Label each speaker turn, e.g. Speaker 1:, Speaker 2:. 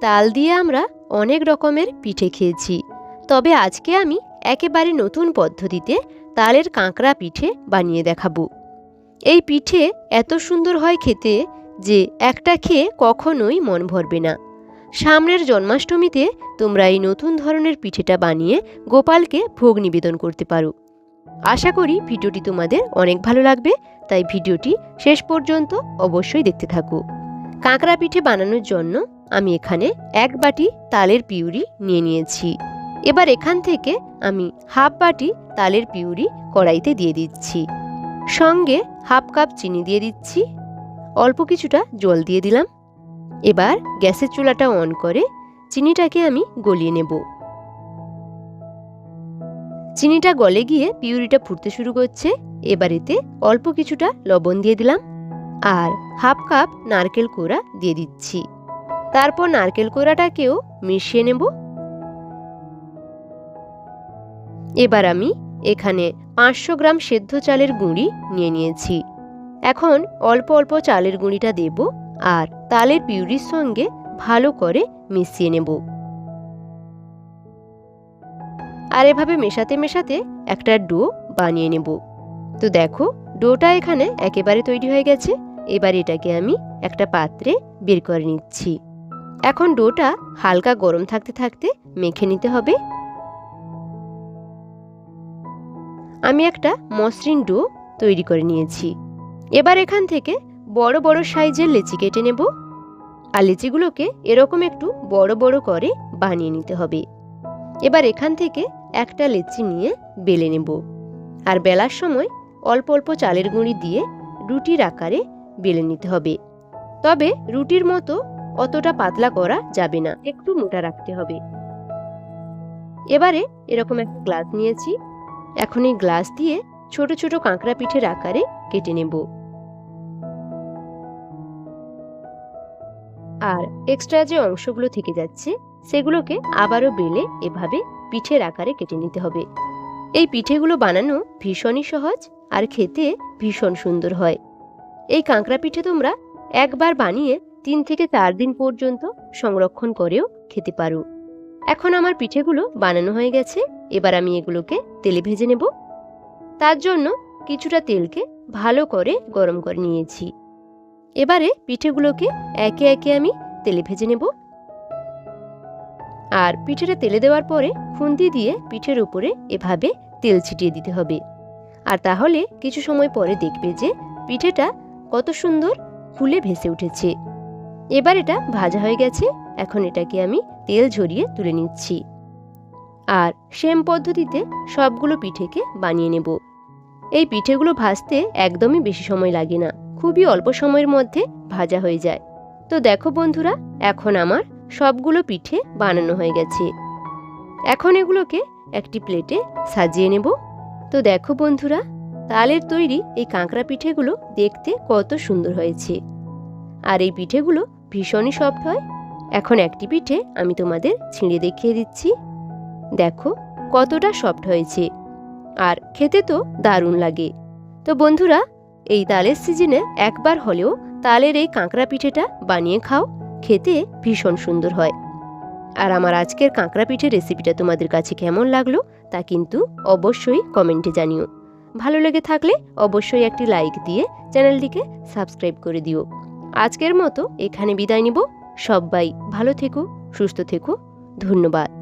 Speaker 1: তাল দিয়ে আমরা অনেক রকমের পিঠে খেয়েছি। তবে আজকে আমি একেবারে নতুন পদ্ধতিতে তালের কাঁকড়া পিঠে বানিয়ে দেখাবো। এই পিঠে এত সুন্দর হয় খেতে যে একটা খেয়ে কখনোই মন ভরবে না। সামনের জন্মাষ্টমীতে তোমরা এই নতুন ধরনের পিঠেটা বানিয়ে গোপালকে ভোগ নিবেদন করতে পারো। আশা করি ভিডিওটি তোমাদের অনেক ভালো লাগবে, তাই ভিডিওটি শেষ পর্যন্ত অবশ্যই দেখতে থাকো। কাঁকড়া পিঠে বানানোর জন্য আমি এখানে এক বাটি তালের পিউরি নিয়ে নিয়েছি। এবার এখান থেকে আমি হাফ বাটি তালের পিউরি কড়াইতে দিয়ে দিচ্ছি। সঙ্গে হাফ কাপ চিনি দিয়ে দিচ্ছি। অল্প কিছুটা জল দিয়ে দিলাম। এবার গ্যাসের চুলাটা অন করে চিনিটাকে আমি গলিয়ে নেব। চিনিটা গলে গিয়ে পিউরিটা ফুটতে শুরু করছে। এবার এতে অল্প কিছুটা লবণ দিয়ে দিলাম। আর হাফ কাপ নারকেল কোড়া দিয়ে দিচ্ছি। তারপর নারকেল কোড়াটাকেও মিশিয়ে নেব। এবার আমি এখানে পাঁচশো গ্রাম সেদ্ধ চালের গুঁড়ি নিয়ে নিয়েছি। এখন অল্প অল্প চালের গুঁড়িটা দেব আর তালের পিউরির সঙ্গে ভালো করে মিশিয়ে নেব। আর এভাবে মেশাতে মেশাতে একটা ডো বানিয়ে নেব। তো দেখো, ডোটা এখানে একেবারে তৈরি হয়ে গেছে। এবার এটাকে আমি একটা পাত্রে বের করে নিচ্ছি। এখন ডোটা হালকা গরম থাকতে থাকতে মেখে নিতে হবে। আমি একটা মসৃণ ডো তৈরি করে নিয়েছি। এবার এখান থেকে বড় বড় সাইজের লেচি কেটে নেব। আর লেচিগুলোকে এরকম একটু বড় বড় করে বানিয়ে নিতে হবে। এবার এখান থেকে একটা লেচি নিয়ে বেলে নেব। আর বেলার সময় অল্প অল্প চালের গুঁড়ি দিয়ে রুটির আকারে বেলে নিতে হবে। তবে রুটির মতো অতটা পাতলা করা যাবে না। একটু মোটা রাখতে হবে। এবারে এরকম একটা গ্লাস নিয়েছি। এখন এই গ্লাস দিয়ে ছোট ছোট কাঁকড়া পিঠের আকারে কেটে নেব। আর এক্সট্রা যে অংশগুলো থেকে যাচ্ছে, সেগুলোকে আবারও বেলে এভাবে পিঠের আকারে কেটে নিতে হবে। এই পিঠেগুলো বানানো ভীষণই সহজ আর খেতে ভীষণ সুন্দর হয়। এই কাঁকড়া পিঠে তোমরা একবার বানিয়ে তিন থেকে চার দিন পর্যন্ত সংরক্ষণ করেও খেতে পারো। এখন আমার পিঠেগুলো বানানো হয়ে গেছে, এবার আমি এগুলোকে তেলে ভেজে নেব। তার জন্য কিছুটা তেলকে ভালো করে গরম করে নিয়েছি। এবারে পিঠেগুলোকে একে একে আমি তেলে ভেজে নেব। আর পিঠেটা তেলে দেওয়ার পরে খুন্তি দিয়ে পিঠের উপরে এভাবে তেল ছিটিয়ে দিতে হবে। আর তাহলে কিছু সময় পরে দেখবে যে পিঠেটা কত সুন্দর ফুলে ভেসে উঠেছে। এবার এটা ভাজা হয়ে গেছে। এখন এটাকে আমি তেল ঝরিয়ে তুলে নিচ্ছি। আর সেম পদ্ধতিতে সবগুলো পিঠেকে বানিয়ে নেব। এই পিঠেগুলো ভাজতে একদমই বেশি সময় লাগে না। খুবই অল্প সময়ের মধ্যে ভাজা হয়ে যায়। তো দেখো বন্ধুরা, এখন আমার সবগুলো পিঠে বানানো হয়ে গেছে। এখন এগুলোকে একটি প্লেটে সাজিয়ে নেব। তো দেখো বন্ধুরা, তালের তৈরি এই কাঁকড়া পিঠেগুলো দেখতে কত সুন্দর হয়েছে। আর এই পিঠেগুলো ভীষণই সফট হয়। এখন একটি পিঠে আমি তোমাদের ছিঁড়ে দেখিয়ে দিচ্ছি। দেখো, কতটা সফট হয়েছে। আর খেতে তো দারুণ লাগে। তো বন্ধুরা, এই তালের সিজনে একবার হলেও তালের এই কাঁকড়া পিঠেটা বানিয়ে খাও। খেতে ভীষণ সুন্দর হয়। আর আমার আজকের কাঁকড়া পিঠের রেসিপিটা তোমাদের কাছে কেমন লাগল তা কিন্তু অবশ্যই কমেন্টে জানিও। ভালো লেগে থাকলে অবশ্যই একটি লাইক দিয়ে চ্যানেলটিকে সাবস্ক্রাইব করে দিও। আজকের মতো এখানে বিদায় নিব। সবাই ভালো থেকো সুস্থ থেকো। ধন্যবাদ।